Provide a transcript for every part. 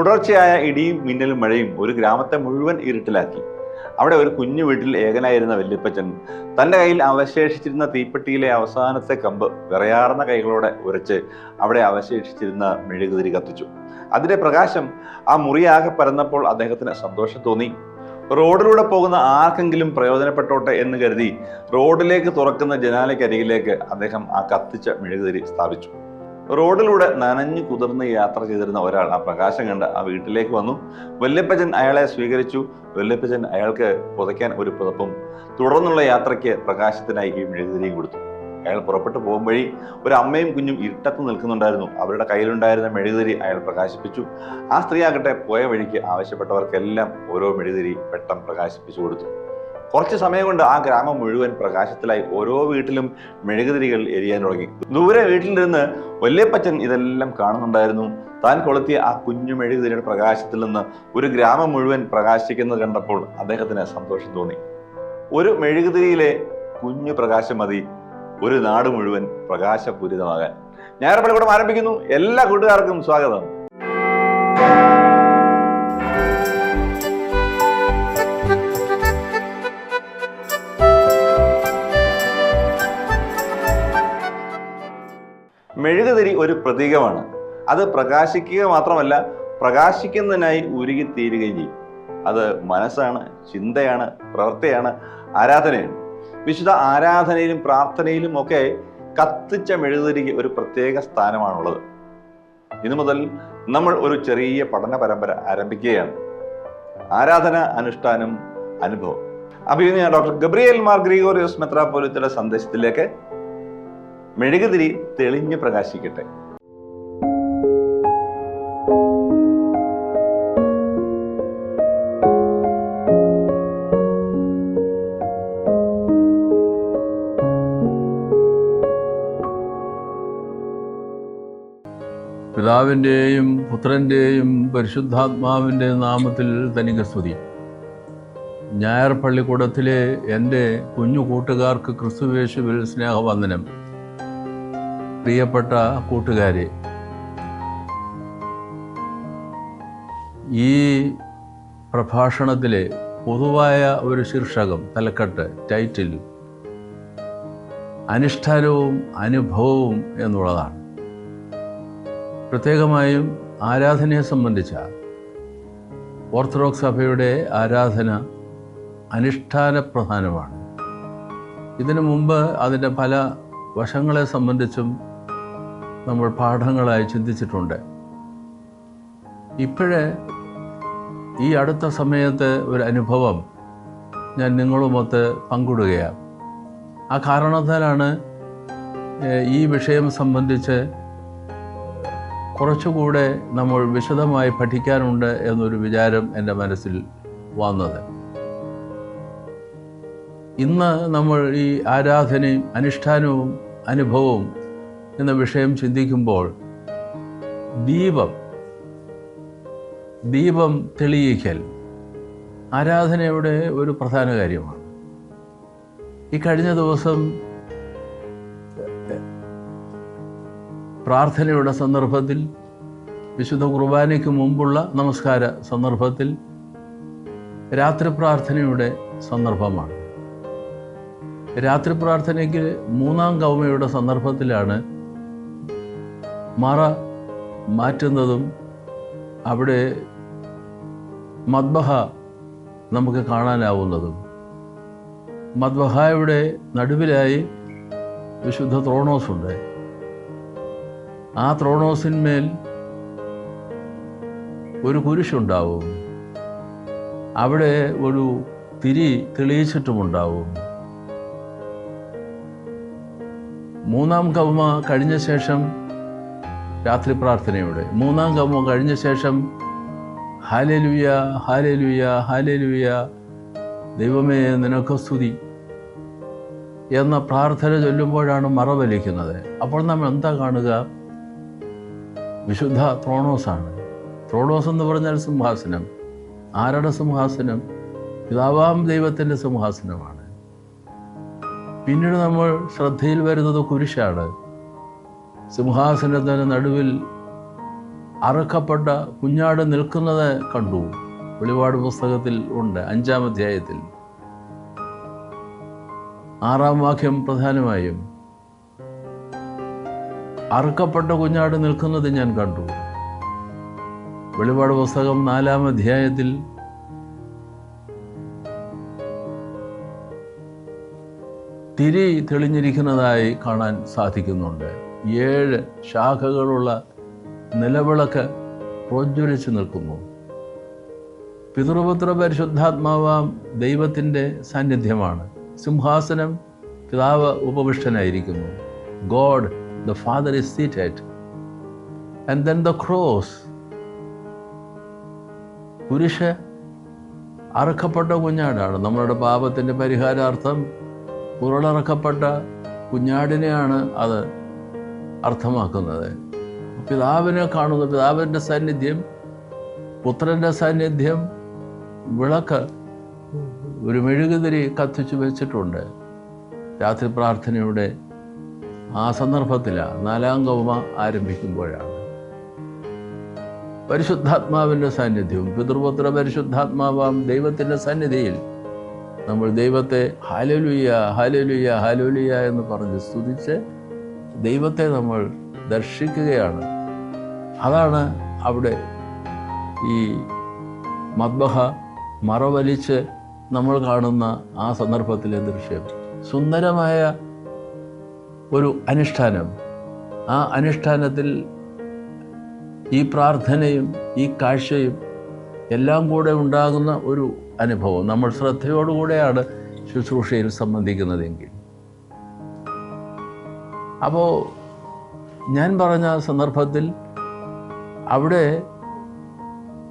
തുടർച്ചയായ ഇടിയും മിന്നലും മഴയും ഒരു ഗ്രാമത്തെ മുഴുവൻ ഇരുട്ടിലാക്കി. അവിടെ ഒരു കുഞ്ഞു വീട്ടിൽ ഏകനായിരുന്ന വല്യപ്പച്ചൻ തന്റെ കയ്യിൽ അവശേഷിച്ചിരുന്ന തീപ്പെട്ടിയിലെ അവസാനത്തെ കമ്പ് വിറയാർന്ന കൈകളോടെ ഉരച്ച് അവിടെ അവശേഷിച്ചിരുന്ന മെഴുകുതിരി കത്തിച്ചു. അതിന്റെ പ്രകാശം ആ മുറിയാകെ പരന്നപ്പോൾ അദ്ദേഹത്തിന് സന്തോഷം തോന്നി. റോഡിലൂടെ പോകുന്ന ആർക്കെങ്കിലും പ്രയോജനപ്പെട്ടോട്ടെ എന്ന് കരുതി റോഡിലേക്ക് തുറക്കുന്ന ജനാലയ്ക്കരികിലേക്ക് അദ്ദേഹം ആ കത്തിച്ച മെഴുകുതിരി സ്ഥാപിച്ചു. റോഡിലൂടെ നനഞ്ഞു കുതിർന്ന് യാത്ര ചെയ്തിരുന്ന ഒരാൾ ആ പ്രകാശം കണ്ട് ആ വീട്ടിലേക്ക് വന്നു. വല്യപ്പച്ചൻ അയാളെ സ്വീകരിച്ചു. വല്യപ്പച്ചൻ അയാൾക്ക് പുതയ്ക്കാൻ ഒരു പുതപ്പും തുടർന്നുള്ള യാത്രയ്ക്ക് പ്രകാശത്തിനായി ഈ മെഴുകുതിരിയും കൊടുത്തു. അയാൾ പുറപ്പെട്ടു പോകും വഴി ഒരു അമ്മയും കുഞ്ഞും ഇരുട്ടത്ത് നിൽക്കുന്നുണ്ടായിരുന്നു. അവരുടെ കയ്യിലുണ്ടായിരുന്ന മെഴുകുതിരി അയാൾ പ്രകാശിപ്പിച്ചു. ആ സ്ത്രീ ആകട്ടെ പോയ വഴിക്ക് ആവശ്യപ്പെട്ടവർക്കെല്ലാം ഓരോ മെഴുകുതിരി പെട്ടെന്ന് പ്രകാശിപ്പിച്ചു കൊടുത്തു. കുറച്ച് സമയം കൊണ്ട് ആ ഗ്രാമം മുഴുവൻ പ്രകാശത്തിലായി ഓരോ വീട്ടിലും മെഴുകുതിരികൾ എരിയാൻ തുടങ്ങി. ദൂരെ വീട്ടിൽ നിന്ന് വല്യപ്പച്ചൻ ഇതെല്ലാം കാണുന്നുണ്ടായിരുന്നു. താൻ കൊളുത്തിയ ആ കുഞ്ഞു മെഴുകുതിരിയുടെ പ്രകാശത്തിൽ നിന്ന് ഒരു ഗ്രാമം മുഴുവൻ പ്രകാശിക്കുന്നത് കണ്ടപ്പോൾ അദ്ദേഹത്തിന് സന്തോഷം തോന്നി. ഒരു മെഴുകുതിരിയിലെ കുഞ്ഞു പ്രകാശം മതി. ഒരു നാട് മുഴുവൻ പ്രകാശപൂരിതമാകാൻ. ഞായറപ്പള്ളിക്കൂടം ആരംഭിക്കുന്നു. എല്ലാ കൂട്ടുകാർക്കും സ്വാഗതം. മെഴുകുതിരി ഒരു പ്രതീകമാണ്. അത് പ്രകാശിക്കുക മാത്രമല്ല പ്രകാശിക്കുന്നതിനായി ഉരുകി തീരുകയും ചെയ്യും. അത് മനസ്സാണ് ചിന്തയാണ് പ്രവൃത്തിയാണ് ആരാധനയാണ്. വിശുദ്ധ ആരാധനയിലും പ്രാർത്ഥനയിലും ഒക്കെ കത്തിച്ച മെഴുകുതിരിക്ക് ഒരു പ്രത്യേക സ്ഥാനമാണുള്ളത്. ഇന്നു മുതൽ നമ്മൾ ഒരു ചെറിയ പഠന പരമ്പര ആരംഭിക്കുകയാണ്. ആരാധന അനുഷ്ഠാനം അനുഭവം. അഭിനയ ഡോക്ടർ ഗബ്രിയേൽ മാർ ഗ്രിഗോറിയോസ് മെത്രാപോലിത്തയുടെ സന്ദേശത്തിലേക്ക് മെഴുകുതിരി തെളിഞ്ഞു പ്രകാശിക്കട്ടെ. പിതാവിന്റെയും പുത്രന്റെയും പരിശുദ്ധാത്മാവിന്റെ നാമത്തിൽ തനിക്ക് സ്തുതി. ഞായർ പള്ളിക്കൂടത്തിലെ എന്റെ കുഞ്ഞു കൂട്ടുകാർക്ക് ക്രിസ്തുവേശുവിൽ സ്നേഹവന്ദനം. പ്രിയപ്പെട്ട കൂട്ടുകാരെ ഈ പ്രഭാഷണത്തിലെ പൊതുവായ ഒരു ശീർഷകം തലക്കെട്ട് ടൈറ്റിൽ അനുഷ്ഠാനവും അനുഭവവും എന്നുള്ളതാണ്. പ്രത്യേകമായും ആരാധനയെ സംബന്ധിച്ച ഓർത്തഡോക്സ് സഭയുടെ ആരാധന അനുഷ്ഠാന പ്രധാനമാണ് ഇതിനു മുമ്പ് അതിന്റെ പല വശങ്ങളെ സംബന്ധിച്ചും നമ്മൾ പാഠങ്ങളായി ചിന്തിച്ചിട്ടുണ്ട്. ഇപ്പോഴേ ഈ അടുത്ത സമയത്ത് ഒരു അനുഭവം ഞാൻ നിങ്ങളുമൊത്ത് പങ്കിടുകയാണ്. ആ കാരണത്താലാണ് ഈ വിഷയം സംബന്ധിച്ച് കുറച്ചുകൂടെ നമ്മൾ വിശദമായി പഠിക്കാനുണ്ട് എന്നൊരു വിചാരം എന്റെ മനസ്സിൽ വന്നത്. ഇന്ന് നമ്മൾ ഈ ആരാധനയും അനുഷ്ഠാനവും അനുഭവവും എന്ന വിഷയം ചിന്തിക്കുമ്പോൾ ദീപം ദീപം തെളിയിക്കൽ ആരാധനയുടെ ഒരു പ്രധാന കാര്യമാണ്. ഈ കഴിഞ്ഞ ദിവസം പ്രാർത്ഥനയുടെ സന്ദർഭത്തിൽ വിശുദ്ധ കുർബാനയ്ക്ക് മുമ്പുള്ള നമസ്കാര സന്ദർഭത്തിൽ രാത്രി പ്രാർത്ഥനയുടെ സന്ദർഭമാണ്. രാത്രി പ്രാർത്ഥനയ്ക്ക് മൂന്നാം കൗമയുടെ സന്ദർഭത്തിലാണ് മറ മാറ്റുന്നതും അവിടെ മദ്ബഹ നമുക്ക് കാണാനാവുന്നതും. മദ്ബഹയുടെ നടുവിലായി വിശുദ്ധ ത്രോണോസുണ്ട് ആ ത്രോണോസിന്മേൽ ഒരു കുരിശുണ്ടാവും. അവിടെ ഒരു തിരി തെളിയിച്ചിട്ടുമുണ്ടാവും. മൂന്നാം കവമ കഴിഞ്ഞ ശേഷം രാത്രി പ്രാർത്ഥനയോടെ. മൂന്നാം കൗമ കഴിഞ്ഞ ശേഷം ഹാലലുയ ഹാലലുയ ഹാലലുയ ദൈവമേ നിനക്ക് സ്തുതി എന്ന പ്രാർത്ഥന ചൊല്ലുമ്പോഴാണ് മറവലിക്കുന്നത് അപ്പോൾ നാം എന്താ കാണുക? വിശുദ്ധ ത്രോണോസാണ്. ത്രോണോസ് എന്ന് പറഞ്ഞാൽ സിംഹാസനം. ആരുടെ സിംഹാസനം? പിതാവാം ദൈവത്തിന്റെ സിംഹാസനമാണ്. പിന്നീട് നമ്മൾ ശ്രദ്ധയിൽ വരുന്നത് കുരിശാണ്. സിംഹാസനത്തിന് നടുവിൽ അറുക്കപ്പെട്ട കുഞ്ഞാട് നിൽക്കുന്നത് കണ്ടു. വെളിപാട് പുസ്തകത്തിൽ ഉണ്ട് അഞ്ചാം അധ്യായത്തിൽ. ആറാം വാക്യം പ്രധാനമായും അറുക്കപ്പെട്ട കുഞ്ഞാട് നിൽക്കുന്നത് ഞാൻ കണ്ടു. വെളിപാട് പുസ്തകം നാലാം അധ്യായത്തിൽ തിരി തെളിഞ്ഞിരിക്കുന്നതായി കാണാൻ സാധിക്കുന്നുണ്ട്. ഏഴ് ശാഖകളുള്ള നിലവിളക്ക് പ്രോജ്വലിച്ച് നിൽക്കുന്നു. പിതൃപുത്ര പരിശുദ്ധാത്മാവാം ദൈവത്തിന്റെ സാന്നിധ്യമാണ്. സിംഹാസനം പിതാവ് ഉപവിഷ്ടനായിരിക്കുന്നു. God the father is seated. And then the cross കുരിശ് അറക്കപ്പെട്ട കുഞ്ഞാടാണ്. നമ്മളുടെ പാപത്തിന്റെ പരിഹാരാർത്ഥം ഉരുളറക്കപ്പെട്ട കുഞ്ഞാടിനെയാണ് അത് അർത്ഥമാക്കുന്നത്. പിതാവിനെ കാണുന്നു പിതാവിന്റെ സാന്നിധ്യം പുത്രന്റെ സാന്നിധ്യം വിളക്ക് ഒരു മെഴുകുതിരി കത്തിച്ചു വെച്ചിട്ടുണ്ട്. രാത്രി പ്രാർത്ഥനയുടെ ആ സന്ദർഭത്തിലാണ് നാലാം കൗമ ആരംഭിക്കുമ്പോഴാണ്. പരിശുദ്ധാത്മാവിന്റെ സാന്നിധ്യവും പിതൃപുത്ര പരിശുദ്ധാത്മാവാം ദൈവത്തിന്റെ സന്നിധിയിൽ നമ്മൾ ദൈവത്തെ ഹാലലുയ്യ ഹാലലുയ്യ ഹാലലുയ്യ എന്ന് പറഞ്ഞ് സ്തുതിച്ച് ദൈവത്തെ നമ്മൾ ദർശിക്കുകയാണ്. അതാണ് അവിടെ ഈ മദ്ബഹ മറവലിച്ച് നമ്മൾ കാണുന്ന ആ സന്ദർഭത്തിലെ ദൃശ്യം. സുന്ദരമായ ഒരു അനുഷ്ഠാനം. ആ അനുഷ്ഠാനത്തിൽ ഈ പ്രാർത്ഥനയും ഈ കാഴ്ചയും എല്ലാം കൂടെ ഉണ്ടാകുന്ന ഒരു അനുഭവം. നമ്മൾ ശ്രദ്ധയോടുകൂടെയാണ് ശുശ്രൂഷയിൽ സംബന്ധിക്കുന്നതെങ്കിൽ. അപ്പോൾ ഞാൻ പറഞ്ഞ സന്ദർഭത്തിൽ അവിടെ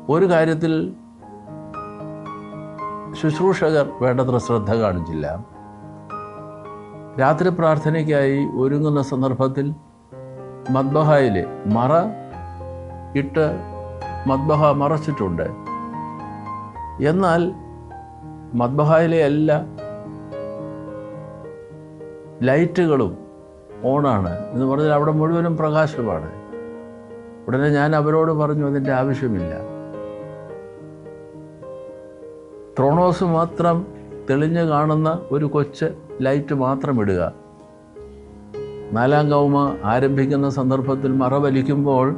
ഒരു കാര്യത്തിൽ ശുശ്രൂഷകർ വേണ്ടത്ര ശ്രദ്ധ കാണിച്ചില്ല. രാത്രി പ്രാർത്ഥനയ്ക്കായി ഒരുങ്ങുന്ന സന്ദർഭത്തിൽ മദ്ബഹായിൽ മറ ഇട്ട് മദ്ബഹ മറച്ചിട്ടുണ്ട്. എന്നാൽ മദ്ബഹായിലെ എല്ലാ ലൈറ്റുകളും ഓണാണ് എന്ന് പറഞ്ഞാൽ അവിടെ മുഴുവനും പ്രകാശമാണ്. ഉടനെ ഞാൻ അവരോട് പറഞ്ഞു അതിന്റെ ആവശ്യമില്ല. ത്രോണോസ് മാത്രം തെളിഞ്ഞു കാണുന്ന ഒരു കൊച്ച് ലൈറ്റ് മാത്രം ഇടുക. നാലാം കൗമ ആരംഭിക്കുന്ന സന്ദർഭത്തിൽ മറവലിക്കുമ്പോൾ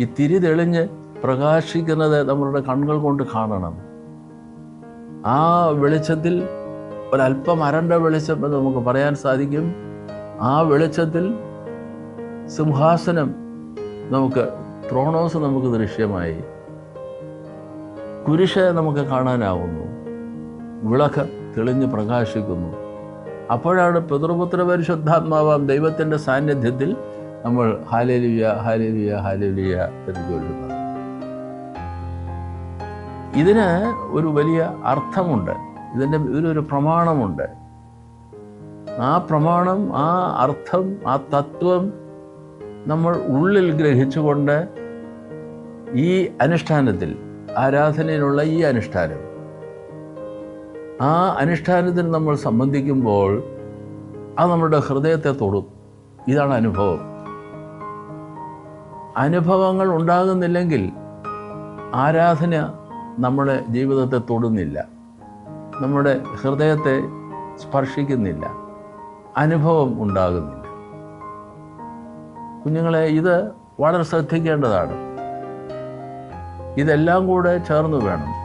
ഈ തിരി തെളിഞ്ഞ് പ്രകാശിക്കുന്നത് നമ്മളുടെ കണ്ണുകൾ കൊണ്ട് കാണണം. ആ വെളിച്ചത്തിൽ ഒരല്പം അരണ്ട വെളിച്ചം എന്ന് നമുക്ക് പറയാൻ സാധിക്കും. ആ വെളിച്ചത്തിൽ സിംഹാസനം നമുക്ക് ത്രോണോസ് നമുക്ക് ദൃശ്യമായി. കുരിശ് നമുക്ക് കാണാനാവുന്നു. വിളക്ക് തെളിഞ്ഞ് പ്രകാശിക്കുന്നു. അപ്പോഴാണ് പിതൃപുത്ര പരിശുദ്ധാത്മാവാം ദൈവത്തിന്റെ സാന്നിധ്യത്തിൽ നമ്മൾ ഹാലേലിയ ഹാലേലിയ ഹാലേലിയ എന്ന് ചൊല്ലുന്നത്. ഇതിന് ഒരു വലിയ അർത്ഥമുണ്ട്. ഇതിന്റെ ഇതിനൊരു പ്രമാണമുണ്ട്. ആ പ്രമാണം ആ അർത്ഥം ആ തത്വം നമ്മൾ ഉള്ളിൽ ഗ്രഹിച്ചുകൊണ്ട് ഈ അനുഷ്ഠാനത്തിൽ ആരാധനയിലുള്ള ഈ അനുഷ്ഠാനം ആ അനുഷ്ഠാനത്തിൽ നമ്മൾ സംബന്ധിക്കുമ്പോൾ അത് നമ്മുടെ ഹൃദയത്തെ തൊടും. ഇതാണ് അനുഭവം. അനുഭവങ്ങൾ ഉണ്ടാകുന്നില്ലെങ്കിൽ ആരാധന നമ്മുടെ ജീവിതത്തെ തൊടുന്നില്ല. നമ്മുടെ ഹൃദയത്തെ സ്പർശിക്കുന്നില്ല. അനുഭവം ഉണ്ടാകുന്നില്ല. കുഞ്ഞുങ്ങളെ ഇത് വളരെ ശ്രദ്ധിക്കേണ്ടതാണ്. ഇതെല്ലാം കൂടെ ചേർന്ന് വേണം.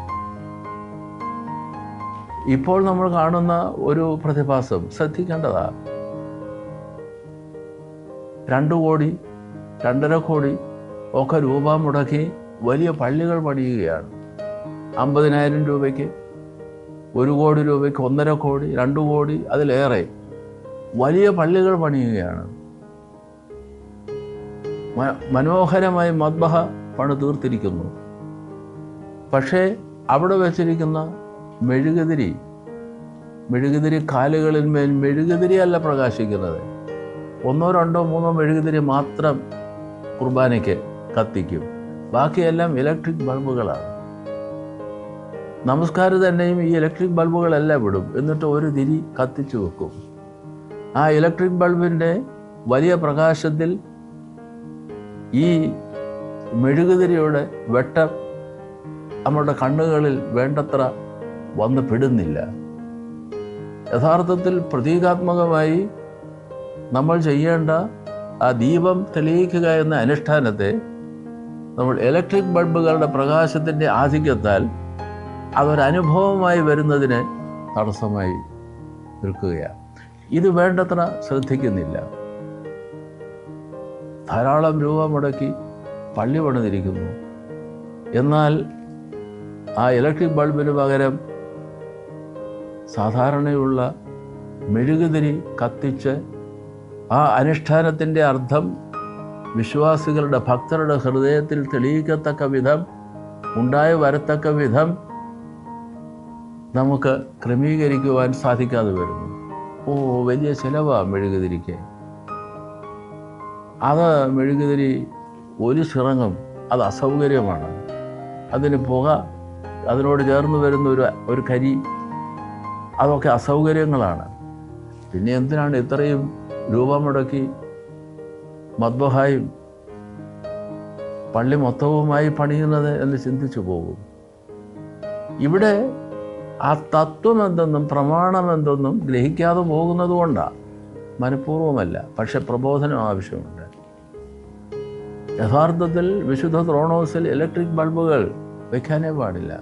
ഇപ്പോൾ നമ്മൾ കാണുന്ന ഒരു പ്രതിഭാസം ശ്രദ്ധിക്കേണ്ടതാ രണ്ടു കോടി രണ്ടര കോടി ഒക്കെ രൂപ മുടക്കി വലിയ പള്ളികൾ പണിയുകയാണ്. അമ്പതിനായിരം രൂപയ്ക്ക് ഒരു കോടി രൂപയ്ക്ക് ഒന്നര കോടി രണ്ട് കോടി അതിലേറെ വലിയ പള്ളികൾ പണിയുകയാണ്. മനോഹരമായി മദ്ബഹ പണി തീർത്തിരിക്കുന്നു. പക്ഷേ അവിടെ വെച്ചിരിക്കുന്ന മെഴുകുതിരി മെഴുകുതിരി കാലുകളിന്മേൽ മെഴുകുതിരിയല്ല പ്രകാശിക്കുന്നത്. ഒന്നോ രണ്ടോ മൂന്നോ മെഴുകുതിരി മാത്രം കുർബാനയ്ക്ക് കത്തിക്കും. ബാക്കിയെല്ലാം ഇലക്ട്രിക് ബൾബുകളാണ്. നമസ്കാരം തന്നെയും ഈ ഇലക്ട്രിക് ബൾബുകളെല്ലാം വിടും. എന്നിട്ട് ഒരു തിരി കത്തിച്ചു വെക്കും. ആ ഇലക്ട്രിക് ബൾബിന്റെ വലിയ പ്രകാശത്തിൽ ഈ മെഴുകുതിരിയുടെ വെട്ടം നമ്മുടെ കണ്ണുകളിൽ വേണ്ടത്ര വന്ന് പെടുന്നില്ല. യഥാർത്ഥത്തിൽ പ്രതീകാത്മകമായി നമ്മൾ ചെയ്യേണ്ട ആ ദീപം തെളിയിക്കുക എന്ന അനുഷ്ഠാനത്തെ നമ്മൾ ഇലക്ട്രിക് ബൾബുകളുടെ പ്രകാശത്തിന്റെ ആധിക്യത്താൽ അതൊരനുഭവമായി വരുന്നതിന് തടസ്സമായി നിൽക്കുകയാണ്. ഇത് വേണ്ടത്ര ശ്രദ്ധിക്കുന്നില്ല. ധാരാളം രൂപ മുടക്കി പള്ളി പണിതിരിക്കുന്നു. എന്നാൽ ആ ഇലക്ട്രിക് ബൾബിന് പകരം സാധാരണയുള്ള മെഴുകുതിരി കത്തിച്ച് ആ അനുഷ്ഠാനത്തിന്റെ അർത്ഥം വിശ്വാസികളുടെ ഭക്തരുടെ ഹൃദയത്തിൽ തെളിയിക്കത്തക്ക വിധം ഉണ്ടായി വരത്തക്ക വിധം നമുക്ക് ക്രമീകരിക്കുവാൻ സാധിക്കാതെ വരുന്നു. ഓ വലിയ ചിലവാണ് മെഴുകുതിരിക്ക്. അത് മെഴുകുതിരി ഒരു ചിറങ്ങും അത് അസൗകര്യമാണ്. അതിന് പുക അതിനോട് ചേർന്ന് വരുന്ന ഒരു ഒരു കരി അതൊക്കെ അസൗകര്യങ്ങളാണ്. പിന്നെ എന്തിനാണ് ഇത്രയും രൂപ മുടക്കി മദ്ബഹായും പള്ളി മൊത്തവുമായി പണിയുന്നത് എന്ന് ചിന്തിച്ചു പോകും? ഇവിടെ ആ തത്വം എന്തെന്നും പ്രമാണം എന്തെന്നും ഗ്രഹിക്കാതെ പോകുന്നത് കൊണ്ടാണ് മനഃപൂർവമല്ല. പക്ഷെ പ്രബോധനം ആവശ്യമുണ്ട്. യഥാർത്ഥത്തിൽ വിശുദ്ധ ത്രോണോസിൽ ഇലക്ട്രിക് ബൾബുകൾ വയ്ക്കാനേ പാടില്ല.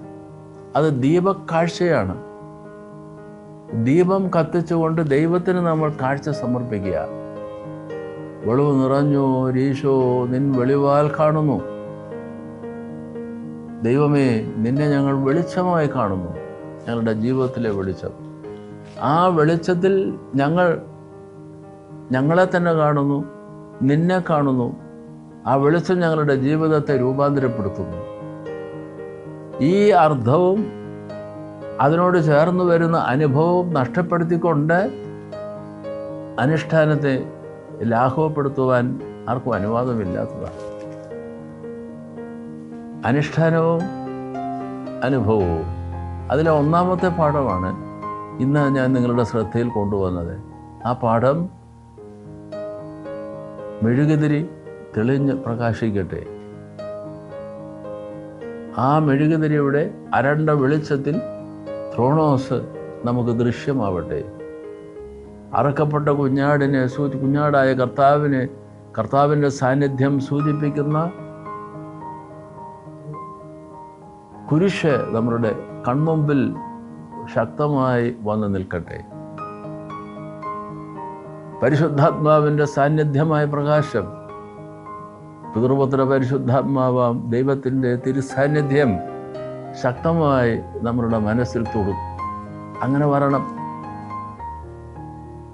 അത് ദീപക്കാഴ്ചയാണ്. ദീപം കത്തിച്ചുകൊണ്ട് ദൈവത്തിന് നമ്മൾ കാഴ്ച സമർപ്പിക്കുക. വെളിവ് നിറഞ്ഞു രീശോ നിൻ വെളിവാൽ കാണുന്നു. ദൈവമേ നിന്നെ ഞങ്ങൾ വെളിച്ചമായി കാണുന്നു. ഞങ്ങളുടെ ജീവിതത്തിലെ വെളിച്ചം. ആ വെളിച്ചത്തിൽ ഞങ്ങൾ ഞങ്ങളെ തന്നെ കാണുന്നു നിന്നെ കാണുന്നു. ആ വെളിച്ചം ഞങ്ങളുടെ ജീവിതത്തെ രൂപാന്തരപ്പെടുത്തുന്നു. ഈ അർത്ഥവും അതിനോട് ചേർന്ന് വരുന്ന അനുഭവവും നഷ്ടപ്പെടുത്തിക്കൊണ്ട് അനുഷ്ഠാനത്തെ ലാഘവപ്പെടുത്തുവാൻ ആർക്കും അനുവാദമില്ലാത്തതാണ്. അനുഷ്ഠാനവും അനുഭവവും. അതിലെ ഒന്നാമത്തെ പാഠമാണ് ഇന്ന് ഞാൻ നിങ്ങളുടെ ശ്രദ്ധയിൽ കൊണ്ടുവന്നത്. ആ പാഠം മെഴുകുതിരി തെളിഞ്ഞ് പ്രകാശിക്കട്ടെ. ആ മെഴുകുതിരിയുടെ അരണ്ട വെളിച്ചത്തിൽ ത്രോണോസ് നമുക്ക് ദൃശ്യമാവട്ടെ. അറക്കപ്പെട്ട കുഞ്ഞാടിനെ സൂചി കുഞ്ഞാടായ കർത്താവിനെ കർത്താവിന്റെ സാന്നിധ്യം സൂചിപ്പിക്കുന്ന കുരിശ് നമ്മുടെ കൺമുമ്പിൽ ശക്തമായി വന്നു നിൽക്കട്ടെ. പരിശുദ്ധാത്മാവിന്റെ സാന്നിധ്യമായ പ്രകാശം പിതൃപുത്ര പരിശുദ്ധാത്മാവാം ദൈവത്തിന്റെ തിരുസാന്നിധ്യം ശക്തമായി നമ്മളുടെ മനസ്സിൽ തൊടും. അങ്ങനെ വരണം.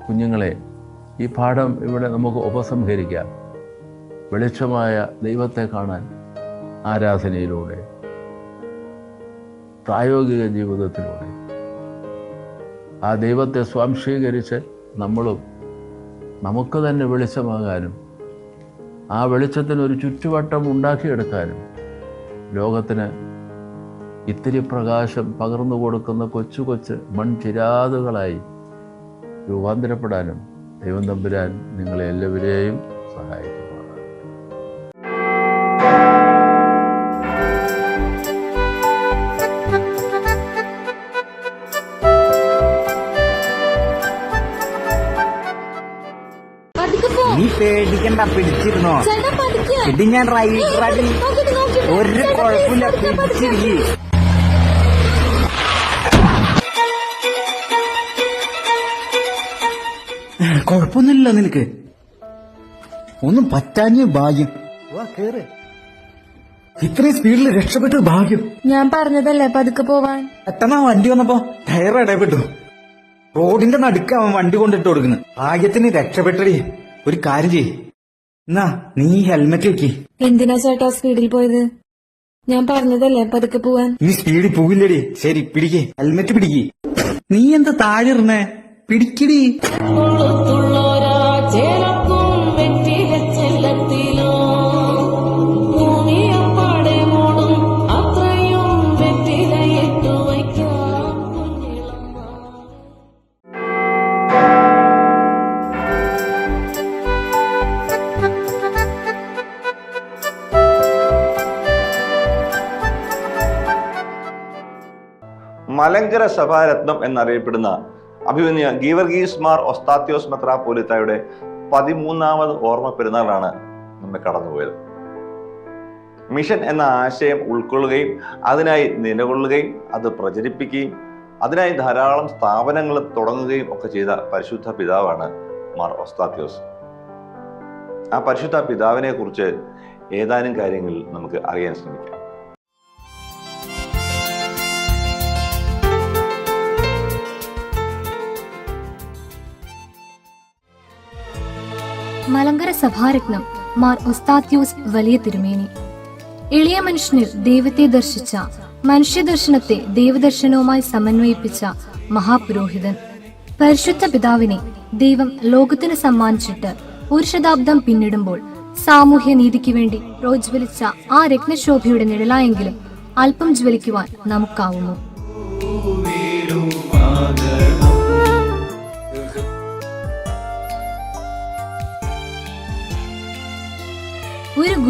കുഞ്ഞുങ്ങളെ ഈ പാഠം ഇവിടെ നമുക്ക് ഉപസംഹരിക്കാം. വെളിച്ചമായ ദൈവത്തെ കാണാൻ ആരാധനയിലൂടെ. പ്രായോഗിക ജീവിതത്തിലൂടെ. ആ ദൈവത്തെ സ്വാംശീകരിച്ച് നമ്മളും നമുക്ക് തന്നെ വെളിച്ചമാകാനും ആ വെളിച്ചത്തിന് ഒരു ചുറ്റുവട്ടം ഉണ്ടാക്കിയെടുക്കാനും ലോകത്തിന് ഇത്തിരി പ്രകാശം പകർന്നു കൊടുക്കുന്ന കൊച്ചു കൊച്ചു മൺചിരാതുകളായി രൂപാന്തരപ്പെടാനും ദൈവം തമ്പുരാൻ നിങ്ങളെ എല്ലാവരെയും സഹായിക്കുമാണ് പേടിക്കണ്ട പിടിച്ചിരുന്നോ? ഇത് ഞാൻ നോക്കിട്ട്. ഒരു കുഴപ്പമില്ല പിടിച്ചിരിക്കും. കുഴപ്പമൊന്നുമില്ല നിനക്ക്. ഒന്നും പറ്റാഞ്ഞ ഭാഗ്യം. വാ കേറ്. ഇത്രയും സ്പീഡിൽ രക്ഷപ്പെട്ടു ഭാഗ്യം. ഞാൻ പറഞ്ഞതല്ലേ പതുക്കെ പോവാൻ? പെട്ടെന്ന് ആ വണ്ടി വന്നപ്പോ ടയർ ഇടപെട്ടു. റോഡിന്റെ നടുക്ക് അവൻ വണ്ടി കൊണ്ടിട്ട് കൊടുക്കുന്നു. ഭാഗ്യത്തിന് രക്ഷപ്പെട്ടടി. ഒരു കാര്യം ചെയ്യ്. എന്നാ നീ ഹെൽമെറ്റ് വെക്കി എന്തിനാ ചേട്ടാ സ്പീഡിൽ പോയത്? ഞാൻ പറഞ്ഞതല്ലേ പതുക്കെ പോവാൻ. നീ സ്പീഡിൽ പോകില്ലടി. ശരി പിടിക്കേ. ഹെൽമെറ്റ് പിടിക്കേ. നീ എന്താ താഴെ പിടിക്കടി. മലങ്കര സഭാരത്നം എന്നറിയപ്പെടുന്ന അഭിമന്യ ഗീവർഗീസ് മാർ ഒസ്താത്യോസ് മെത്രാപ്പോലിത്തായുടെ പതിമൂന്നാമത് ഓർമ്മ പെരുന്നാളാണ് നമ്മെ കടന്നുപോയത്. മിഷൻ എന്ന ആശയം ഉൾക്കൊള്ളുകയും അതിനായി നിലകൊള്ളുകയും അത് പ്രചരിപ്പിക്കുകയും അതിനായി ധാരാളം സ്ഥാപനങ്ങൾ തുടങ്ങുകയും ഒക്കെ ചെയ്ത പരിശുദ്ധ പിതാവാണ് മാർ ഒസ്താത്യോസ്. ആ പരിശുദ്ധ പിതാവിനെ കുറിച്ച് ഏതാനും കാര്യങ്ങൾ നമുക്ക് അറിയാൻ ശ്രമിക്കാം. മലങ്കര സഭാരത്നം മാർ ഉസ്താദ്യൂസ് വലിയ തിരുമേനി. എളിയ മനുഷ്യനിൽ ദൈവത്തെ ദർശിച്ച മനുഷ്യദർശനത്തെ ദൈവദർശനവുമായി സമന്വയിപ്പിച്ച മഹാപുരോഹിതൻ. പരിശുദ്ധ പിതാവിനെ ദൈവം ലോകത്തിന് സമ്മാനിച്ചിട്ട് ഒരു ശതാബ്ദം പിന്നിടുമ്പോൾ സാമൂഹ്യ നീതിക്ക് വേണ്ടി പ്രോജ്വലിച്ച ആ രത്നശോഭയുടെ നിഴലായെങ്കിലും അല്പം ജ്വലിക്കുവാൻ നമുക്കാവുമോ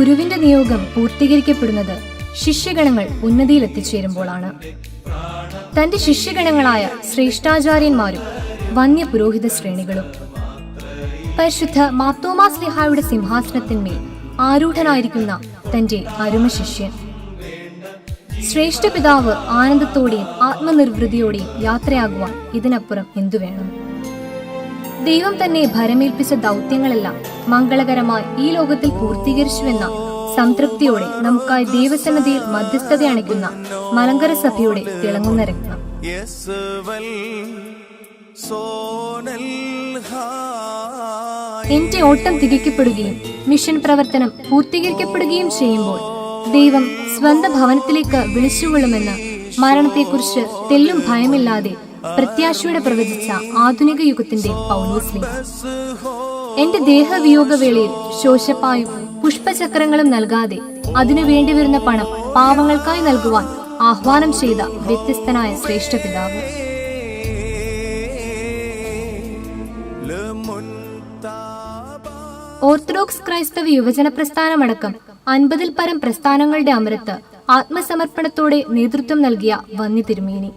ഗുരുവിന്റെ നിയോഗം പൂർത്തീകരിക്കപ്പെടുന്നത് ശിഷ്യഗണങ്ങൾ ഉന്നതിയിൽ എത്തിച്ചേരുമ്പോഴാണ് തന്റെ ശിഷ്യഗണങ്ങളായ ശ്രേഷ്ഠാചാര്യന്മാരും വന്യ പുരോഹിത ശ്രേണികളും. പരിശുദ്ധ മാത്തോമാസ് ലിഹായുടെ സിംഹാസനത്തിന്മേൽ ആരൂഢനായിരിക്കുന്ന തന്റെ അരുമ ശിഷ്യൻ ശ്രേഷ്ഠ പിതാവ് ആനന്ദത്തോടെയും ആത്മനിർവൃതിയോടെയും യാത്രയാകുവാൻ ഇതിനപ്പുറം എന്തു വേണം ദൈവം തന്നെ ഭരമേൽപ്പിച്ച ദൗത്യങ്ങളെല്ലാം മംഗളകരമായി ഈ ലോകത്തിൽ പൂർത്തീകരിച്ചുവെന്ന സംതൃപ്തിയോടെ നമുക്കായി ദൈവസന്നതിയിൽ മധ്യസ്ഥത അണിക്കുന്ന മലങ്കര സഭയുടെ തിളങ്ങുന്ന രത്നം. എന്റെ ഓട്ടം തികയ്ക്കപ്പെടുകയും മിഷൻ പ്രവർത്തനം പൂർത്തീകരിക്കപ്പെടുകയും ചെയ്യുമ്പോൾ ദൈവം സ്വന്തം ഭവനത്തിലേക്ക് വിളിച്ചുകൊള്ളുമെന്ന് മരണത്തെക്കുറിച്ച് തെല്ലും ഭയമില്ലാതെ പ്രത്യാശയോടെ പ്രവചിച്ച ആധുനിക യുഗത്തിന്റെ പൗലോസ്ലി. എന്റെ ദേഹവിയോഗവേളയിൽ ശോശപ്പായും പുഷ്പചക്രങ്ങളും നൽകാതെ അതിനു വേണ്ടി വരുന്ന പണം പാവങ്ങൾക്കായി നൽകുവാൻ ആഹ്വാനം ചെയ്ത വ്യത്യസ്തനായ ശ്രേഷ്ഠ പിതാവ്. ഓർത്തഡോക്സ് ക്രൈസ്തവ യുവജന പ്രസ്ഥാനമടക്കം അൻപതിൽ പരം പ്രസ്ഥാനങ്ങളുടെ അമരത്ത് ആത്മസമർപ്പണത്തോടെ നേതൃത്വം നൽകിയ വന്നി തിരുമേനി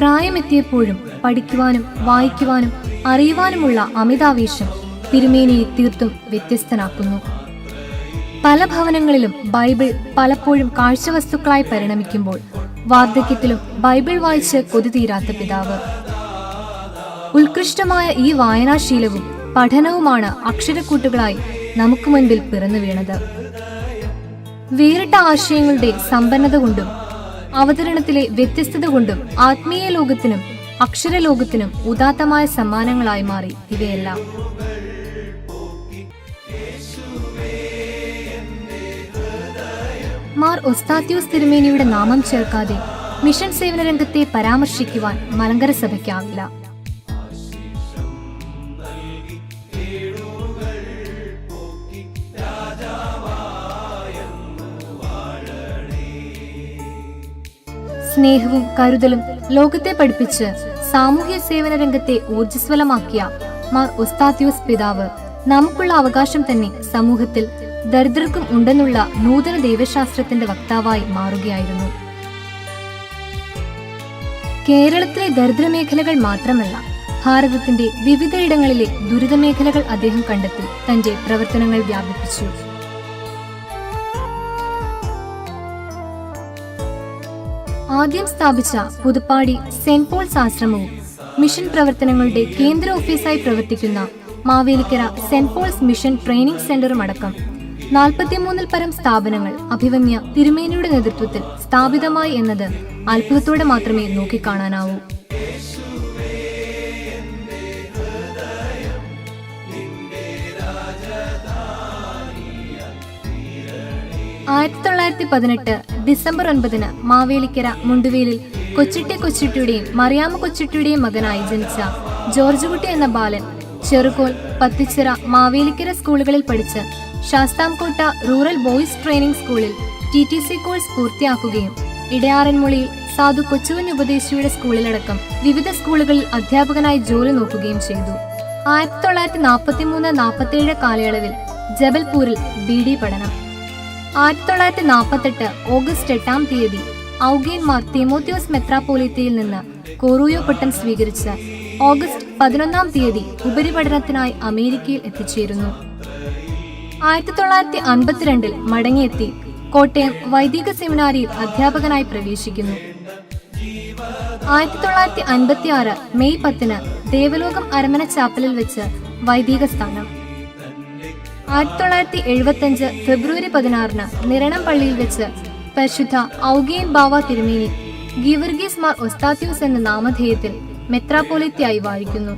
പ്രായമെത്തിയപ്പോഴും പഠിക്കുവാനും വായിക്കുവാനും അറിയുവാനുമുള്ള അമിതാവേശം തിരുമേനിയെ തീർത്തും വ്യത്യസ്തനാക്കുന്നു. പല ഭവനങ്ങളിലും ബൈബിൾ പലപ്പോഴും കാഴ്ചവസ്തുക്കളായി പരിണമിക്കുമ്പോൾ വാർദ്ധക്യത്തിലും ബൈബിൾ വായിച്ച് കൊതി തീരാത്ത പിതാവ്. ഉത്കൃഷ്ടമായ ഈ വായനാശീലവും പഠനവുമാണ് അക്ഷരക്കൂട്ടുകളായി നമുക്ക് മുൻപിൽ പിറന്നു വീണത്. വേറിട്ട ആശയങ്ങളുടെ സമ്പന്നത കൊണ്ടും അവതരണത്തിലെ വ്യത്യസ്തത കൊണ്ടും ആത്മീയ ലോകത്തിനും അക്ഷരലോകത്തിനും ഉദാത്തമായ സമ്മാനങ്ങളായി മാറി ഇവയെല്ലാം. മാർ ഒസ്താത്യൂസ് തിരുമേനിയുടെ നാമം ചേർക്കാതെ മിഷൻ സേവന രംഗത്തെ പരാമർശിക്കുവാൻ മലങ്കര സഭയ്ക്കാവില്ല. സ്നേഹവും കരുതലും ലോകത്തെ പഠിപ്പിച്ച് സാമൂഹ്യ സേവന രംഗത്തെ ഊർജസ്വലമാക്കിയ മാർ ഒസ്താത്യൂസ് പിതാവ്. നമുക്കുള്ള അവകാശം തന്നെ സമൂഹത്തിൽ ദരിദ്രർക്കും ഉണ്ടെന്നുള്ള നൂതന ദൈവശാസ്ത്രത്തിന്റെ വക്താവായി മാറുകയായിരുന്നു. കേരളത്തിലെ ദരിദ്ര മേഖലകൾ മാത്രമല്ല ഭാരതത്തിന്റെ വിവിധയിടങ്ങളിലെ ദുരിത മേഖലകൾ അദ്ദേഹം കണ്ടെത്തി തന്റെ പ്രവർത്തനങ്ങൾ വ്യാപിപ്പിച്ചു. ആദ്യം സ്ഥാപിച്ച പുതുപ്പാടി സെന്റ് പോൾസ് ആശ്രമവും മിഷൻ പ്രവർത്തനങ്ങളുടെ കേന്ദ്ര ഓഫീസായി പ്രവർത്തിക്കുന്ന Mavelikkara saint Paul's mission training സെന്ററും അടക്കം നാൽപ്പത്തിമൂന്നിൽ പരം സ്ഥാപനങ്ങൾ അഭിവന്യ തിരുമേനിയുടെ നേതൃത്വത്തിൽ സ്ഥാപിതമായി എന്നത് അത്ഭുതത്തോടെ മാത്രമേ നോക്കിക്കാണാനാവൂ. ആയിരത്തി തൊള്ളായിരത്തി പതിനെട്ട് ഡിസംബർ ഒൻപതിന് മാവേലിക്കര മുണ്ടുവേലിൽ കൊച്ചിട്ടി കൊച്ചിട്ടിയുടെയും മറിയാമ്മ കൊച്ചിട്ടിയുടെയും മകനായി ജനിച്ച ജോർജ് കുട്ടി എന്ന ബാലൻ ചെറുകോൽ പത്തിച്ചിറ മാവേലിക്കര സ്കൂളുകളിൽ പഠിച്ച് ശാസ്താംകോട്ട റൂറൽ ബോയ്സ് ട്രെയിനിംഗ് സ്കൂളിൽ ടി ടി സി കോഴ്സ് പൂർത്തിയാക്കുകയും ഇടയാറന്മുളിയിൽ സാധു കൊച്ചുവൻ ഉപദേശിയുടെ സ്കൂളിലടക്കം വിവിധ സ്കൂളുകളിൽ അധ്യാപകനായി ജോലി നോക്കുകയും ചെയ്തു. ആയിരത്തി തൊള്ളായിരത്തി നാൽപ്പത്തി മൂന്ന് നാൽപ്പത്തി ഏഴ് കാലയളവിൽ ജബൽപൂരിൽ ബി ഡി പഠനം. ആയിരത്തി തൊള്ളായിരത്തി നാൽപ്പത്തെട്ട് ഓഗസ്റ്റ് എട്ടാം തീയതി ഔഗേന്മാർ മാർ തിമോത്തിയോസ് മെത്രാപ്പോലിത്തയിൽ നിന്ന് കോറൂയോ പട്ടം സ്വീകരിച്ച് ഓഗസ്റ്റ് പതിനൊന്നാം തീയതി ഉപരിപഠനത്തിനായി അമേരിക്കയിൽ എത്തിച്ചേരുന്നു. ആയിരത്തി തൊള്ളായിരത്തി അൻപത്തിരണ്ടിൽ മടങ്ങിയെത്തി കോട്ടയം വൈദിക സെമിനാരിയിൽ അധ്യാപകനായി പ്രവേശിക്കുന്നു. ആയിരത്തി തൊള്ളായിരത്തി അൻപത്തി ആറ് മെയ് പത്തിന് ദേവലോകം അരമന ചാപ്പലിൽ വെച്ച് വൈദിക സ്ഥാനം. ആയിരത്തി തൊള്ളായിരത്തി എഴുപത്തി അഞ്ച് ഫെബ്രുവരി പതിനാറിന് നിരണം പള്ളിയിൽ വെച്ച് പരിശുദ്ധ ഔഗേൻ ബാവ തിരുമേനി ഗിവർഗീസ് മാർ ഒസ്താത്യൂസ് എന്ന നാമധേയത്തിൽ മെത്രാപ്പോലിത്തയായി വാഴിക്കുന്നു.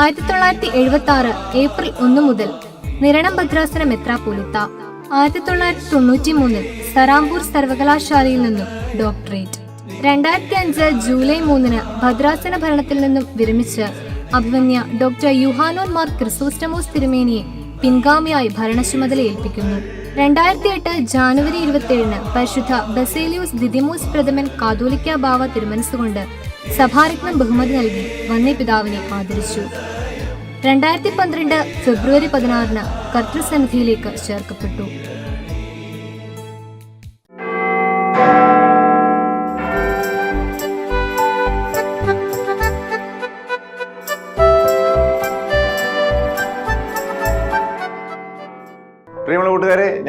ആയിരത്തി തൊള്ളായിരത്തി എഴുപത്തി ആറ് ഏപ്രിൽ ഒന്ന് മുതൽ നിരണം ഭദ്രാസന മെത്രാപോലിത്ത ആയിരത്തി തൊള്ളായിരത്തി തൊണ്ണൂറ്റി മൂന്നിൽ സറാംപൂർ സർവകലാശാലയിൽ നിന്നും ഡോക്ടറേറ്റ്. രണ്ടായിരത്തി അഞ്ച് ജൂലൈ മൂന്നിന് ഭദ്രാസന ഭരണത്തിൽ നിന്നും വിരമിച്ച് അഭിമന്യ ഡോക്ടർ യുഹാനോൻ മാർ ക്രിസോസ്റ്റമോസ് തിരുമേനിയെ പിൻഗാമിയായി ഭരണ ചുമതല ഏൽപ്പിക്കുന്നു. രണ്ടായിരത്തി എട്ട് ജാനുവരി ഇരുപത്തിയേഴിന് പരിശുദ്ധ ബസേലിയോസ് ദിദിമോസ് പ്രഥമൻ കാതോലിക്ക ബാവ തിരുമനസ്സുകൊണ്ട് സഭാരത്നം ബഹുമതി നൽകി വന്യപിതാവിനെ ആദരിച്ചു. രണ്ടായിരത്തി പന്ത്രണ്ട് ഫെബ്രുവരി പതിനാറിന് കർത്തൃസന്നിധിയിലേക്ക് ചേർക്കപ്പെട്ടു.